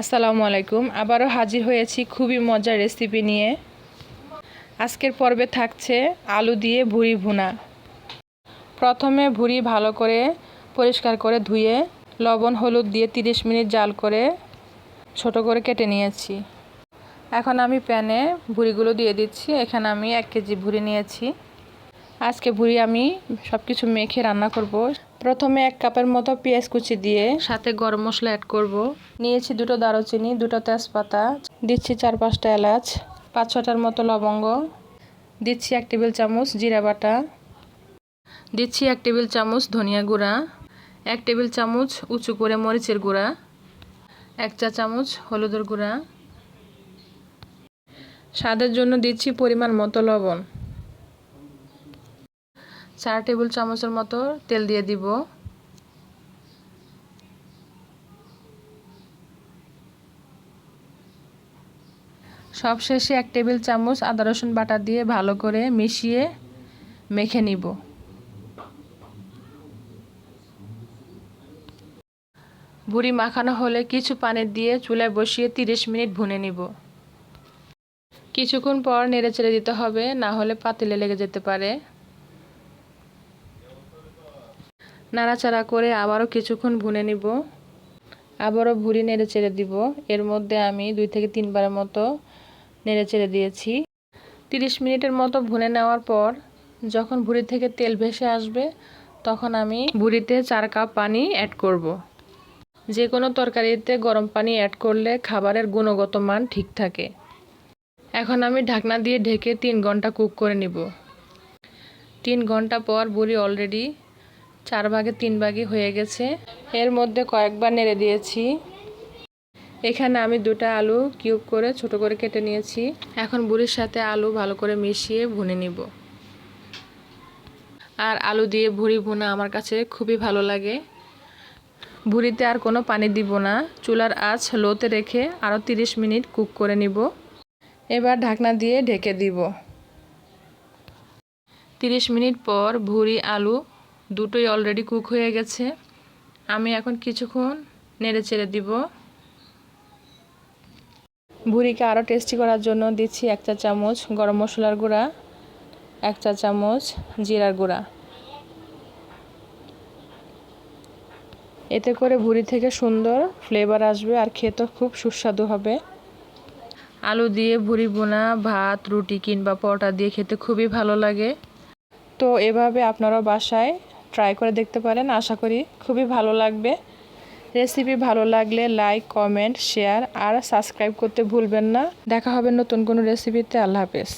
আসসালামু আলাইকুম। আবারও হাজির হয়েছি খুবই মজার রেসিপি নিয়ে। আজকের পর্বে থাকছে আলু দিয়ে ভুড়ি ভুনা। প্রথমে ভুড়ি ভালো করে পরিষ্কার করে ধুয়ে, লবণ, হলুদ দিয়ে 30 মিনিট জাল করে ছোট করে কেটে নিয়েছি। এখন আমি প্যানে ভুড়িগুলো দিয়ে দিচ্ছি। এখানে আমি এক কেজি ভুড়ি নিয়েছি। আজকে ভুড়ি আমি সব কিছু মেখে রান্না করব। প্রথমে এক কাপের মতো পেঁয়াজ কুচি দিয়ে সাথে গরম মশলা অ্যাড করব। নিয়েছি দুটো দারুচিনি, দুটো তেজপাতা, দিচ্ছি চার পাঁচটা এলাচ, পাঁচ ছটার মতো লবঙ্গ, দিচ্ছি এক টেবিল চামচ জিরা বাটা, দিচ্ছি এক টেবিল চামচ ধনিয়া গুঁড়া, এক টেবিল চামচ উঁচু করে মরিচের গুঁড়া, এক চা চামচ হলুদের গুঁড়া। স্বাদের জন্য দিচ্ছি পরিমাণ মতো লবণ। চার টেবিল চামচের মতো তেল দিয়ে দিব। সব শেষে এক টেবিল চামচ আদা রসুন বাটা দিয়ে ভালো করে মিশিয়ে মেখে নিব। বুড়ি মাখানো হলে কিছু পানি দিয়ে চুলায় বসিয়ে 30 মিনিট ভুনে নিব। কিছুক্ষণ পর নেড়ে চেড়ে দিতে হবে, না হলে পাতিলে লেগে যেতে পারে। নাড়াচাড়া করে আবারও কিছুক্ষণ ভুনে নিব। আবারও ভুড়ি নেড়ে চেড়ে দিব। এর মধ্যে আমি দুই থেকে তিনবারের মতো নেড়ে চেড়ে দিয়েছি। তিরিশ মিনিটের মতো ভুনে নেওয়ার পর যখন ভুড়ি থেকে তেল ভেসে আসবে, তখন আমি ভুড়িতে চার কাপ পানি অ্যাড করব। যে কোনো তরকারিতে গরম পানি অ্যাড করলে খাবারের গুণগত মান ঠিক থাকে। এখন আমি ঢাকনা দিয়ে ঢেকে তিন ঘণ্টা কুক করে নিব। তিন ঘণ্টা পর বুড়ি অলরেডি চার ভাগে, তিন ভাগে হয়ে গেছে। এর মধ্যে কয়েকবার নেড়ে দিয়েছি। এখানে আমি দুটা আলু কিউব করে ছোট করে কেটে নিয়েছি। এখন বুড়ির সাথে আলু ভালো করে মিশিয়ে ভুনে নিব। আর আলু দিয়ে ভুড়ি ভুনা আমার কাছে খুবই ভালো লাগে। ভুড়িতে আর কোনো পানি দিব না। চুলার আঁচ লোতে রেখে আরও 30 মিনিট কুক করে নিব। এবার ঢাকনা দিয়ে ঢেকে দিব। 30 মিনিট পর ভুড়ি, আলু দুটোই অলরেডি কুক হয়ে গেছে। আমি এখন কিছুক্ষণ নেড়ে চেড়ে দিব। ভুড়িকে আরও টেস্টি করার জন্য দিচ্ছি এক চা চামচ গরম মশলার গুঁড়া, এক চা চামচ জিরার গুঁড়া। এতে করে ভুড়ি থেকে সুন্দর ফ্লেভার আসবে আর খেতে খুব সুস্বাদু হবে। আলু দিয়ে ভুড়ি বোনা ভাত, রুটি কিংবা পরোটা দিয়ে খেতে খুবই ভালো লাগে। তো এভাবে আপনারাও বাসায় ট্রাই করে দেখতে পারেন। আশা করি খুবই ভালো লাগবে। রেসিপি ভালো লাগলে লাইক কমেন্ট শেয়ার আর সাবস্ক্রাইব করতে ভুলবেন না। দেখা হবে নতুন কোনো রেসিপিতে আল্লাহ হাফেজ।